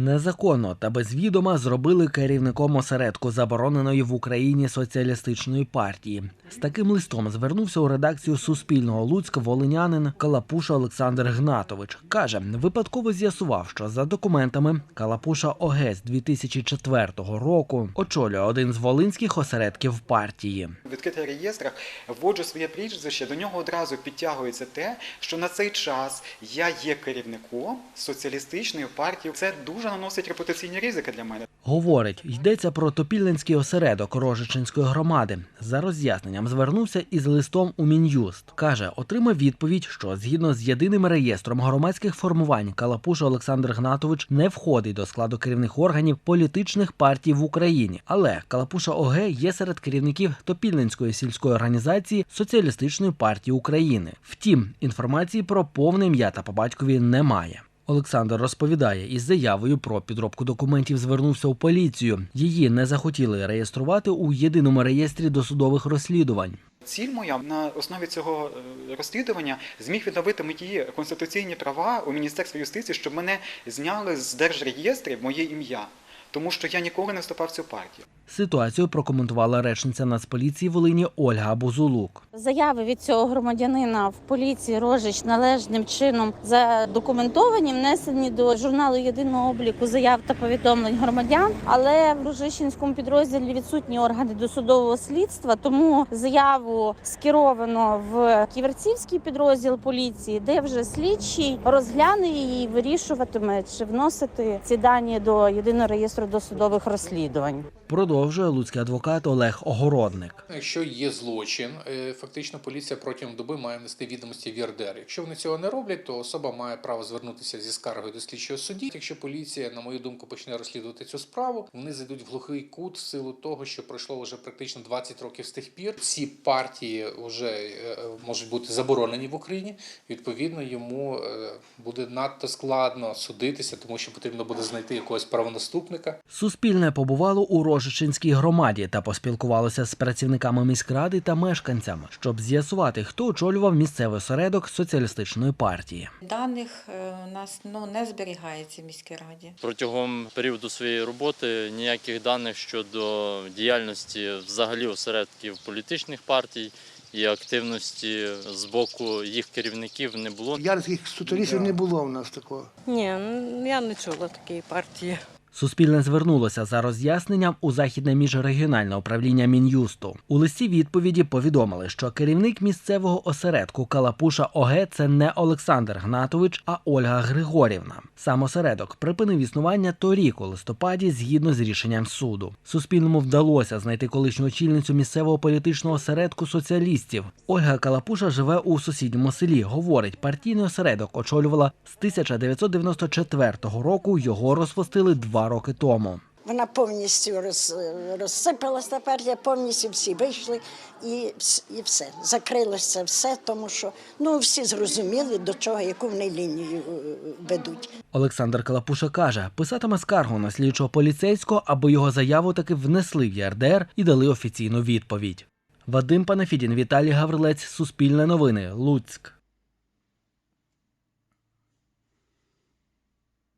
Незаконно та без відома зробили керівником осередку забороненої в Україні соціалістичної партії. З таким листом звернувся у редакцію Суспільного Луцьк волинянин Калапуша Олександр Гнатович. каже, випадково з'ясував, що за документами Калапуша ОГЕ з 2004 року очолює один з волинських осередків партії. В відкритих реєстрах вводжу своє прізвище, до нього одразу підтягується те, що на цей час я є керівником соціалістичної партії. Це дуже наносить репутаційні ризики для мене. Говорить, йдеться про Топільницький осередок Рожичинської громади. За роз'ясненням звернувся із листом у Мін'юст. Каже, отримав відповідь, що згідно з єдиним реєстром громадських формувань Калапуша Олександр Гнатович не входить до складу керівних органів політичних партій в Україні. Але Калапуша ОГ є серед керівників Топільницької сільської організації Соціалістичної партії України. Втім, інформації про повне ім'я та по батькові немає. Олександр розповідає, із заявою про підробку документів звернувся у поліцію. Її не захотіли реєструвати у єдиному реєстрі досудових розслідувань. Ціль моя на основі цього е, розслідування зміг відновити мої конституційні права у Міністерстві юстиції, щоб мене зняли з держреєстрів моє ім'я, тому що я ніколи не вступав в цю партію. Ситуацію прокоментувала речниця Нацполіції Волині Ольга Бузулук. Заяви від цього громадянина в поліції Рожич належним чином задокументовані, внесені до журналу єдиного обліку заяв та повідомлень громадян. Але в Рожичинському підрозділі відсутні органи досудового слідства, тому заяву скеровано в Ківерцівський підрозділ поліції, де вже слідчий розгляне її і вирішуватиме, чи вносити ці дані до єдиного реєстру досудових розслідувань. Продовжує луцький адвокат Олег Огородник. Якщо є злочин, е, фактично поліція протягом доби має внести відомості в ЄРДР. Якщо вони цього не роблять, то особа має право звернутися зі скаргою до слідчого судді. Якщо поліція, на мою думку, почне розслідувати цю справу, вони зайдуть в глухий кут в силу того, що пройшло вже практично 20 років з тих пір. Ці партії вже е, можуть бути заборонені в Україні. Відповідно, йому е, буде надто складно судитися, тому що потрібно буде знайти якогось правонаступника. Суспільне побувало у Рожичинській громаді та поспілкувалося з працівниками міськради та мешканцями, щоб з'ясувати, хто очолював місцевий осередок соціалістичної партії. Даних е, у нас ну, не зберігається в міській раді. Протягом періоду своєї роботи ніяких даних щодо діяльності взагалі осередків політичних партій і активності з боку їх керівників не було. Ярських соціалістів не було в нас такого. Ні, я не чула такої партії. Суспільне звернулося за роз'ясненням у західне міжрегіональне управління мін'юсту. У листі відповіді повідомили, що керівник місцевого осередку Калапуша ОГ це не Олександр Гнатович, а Ольга Григорівна. Сам осередок припинив існування торік у листопаді згідно з рішенням суду. Суспільному вдалося знайти колишню очільницю місцевого політичного осередку соціалістів. Ольга Калапуша живе у сусідньому селі. Говорить, партійний осередок очолювала з 1994 року. Його розпустили два роки тому. Вона повністю роз, розсипалася партія, повністю всі вийшли і, і все. Закрилося все, тому що ну, всі зрозуміли, до чого, яку вони лінію е, ведуть. Олександр Калапуша каже, писатиме скаргу на слідчого поліцейського, аби його заяву таки внесли в ЄРДР і дали офіційну відповідь. Вадим Панафідін, Віталій Гаврилець, Суспільне новини, Луцьк.